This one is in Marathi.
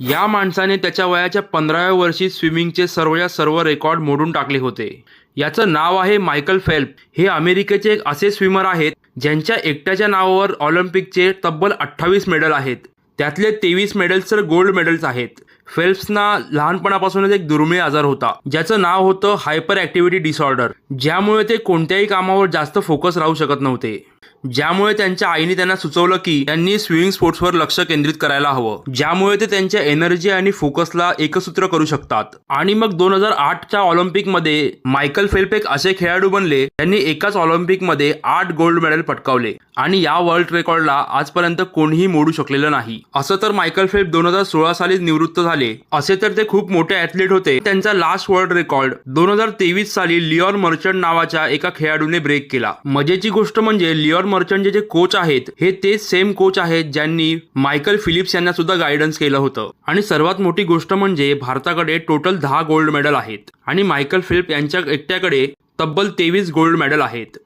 या माणसाने त्याच्या वयाच्या पंधराव्या वर्षी स्विमिंगचे सर्वच्या सर्व रेकॉर्ड मोडून टाकले होते. याचं नाव आहे मायकल फेल्प. हे अमेरिकेचे एक असे स्विमर आहेत ज्यांच्या एकट्याच्या नावावर ऑलिम्पिकचे तब्बल अठ्ठावीस मेडल आहेत. त्यातले तेवीस मेडल्स तर गोल्ड मेडल्स आहेत. फेल्प्सना लहानपणापासूनच एक दुर्मिळ आजार होता ज्याचं नाव होतं हायपर ॲक्टिव्हिटी डिसऑर्डर. ज्यामुळे ते कोणत्याही कामावर जास्त फोकस राहू शकत नव्हते. ज्यामुळे त्यांच्या आईने त्यांना सुचवलं की त्यांनी स्विमिंग स्पोर्ट्सवर लक्ष केंद्रित करायला हवं. ज्यामुळे ते त्यांच्या एनर्जी आणि फोकसला एकसूत्र करू शकतात. आणि मग दोन हजार आठच्या ऑलिम्पिकमध्ये मायकल फेल्पेक असे खेळाडू बनले त्यांनी एकाच ऑलिम्पिकमध्ये आठ गोल्ड मेडल पटकावले. आणि या वर्ल्ड रेकॉर्डला आजपर्यंत कोणीही मोडू शकलेलं नाही. असं तर मायकल फेल्प दोन हजार सोळा साली निवृत्त झाले. असे तर ते खूप मोठे ॲथलीट होते. त्यांचा लास्ट वर्ल्ड रेकॉर्ड दोन हजार तेवीस साली लिओन मर्चंट नावाच्या एका खेळाडूने ब्रेक केला. मजेची गोष्ट म्हणजे लिओन मर्चंटचे जे कोच आहेत हे तेच सेम कोच आहेत ज्यांनी मायकल फिलिप्स यांना सुद्धा गायडन्स केलं होतं. आणि सर्वात मोठी गोष्ट म्हणजे भारताकडे टोटल दहा गोल्ड मेडल आहेत. आणि मायकल फिलिप यांच्या एकट्याकडे तब्बल तेवीस गोल्ड मेडल आहेत.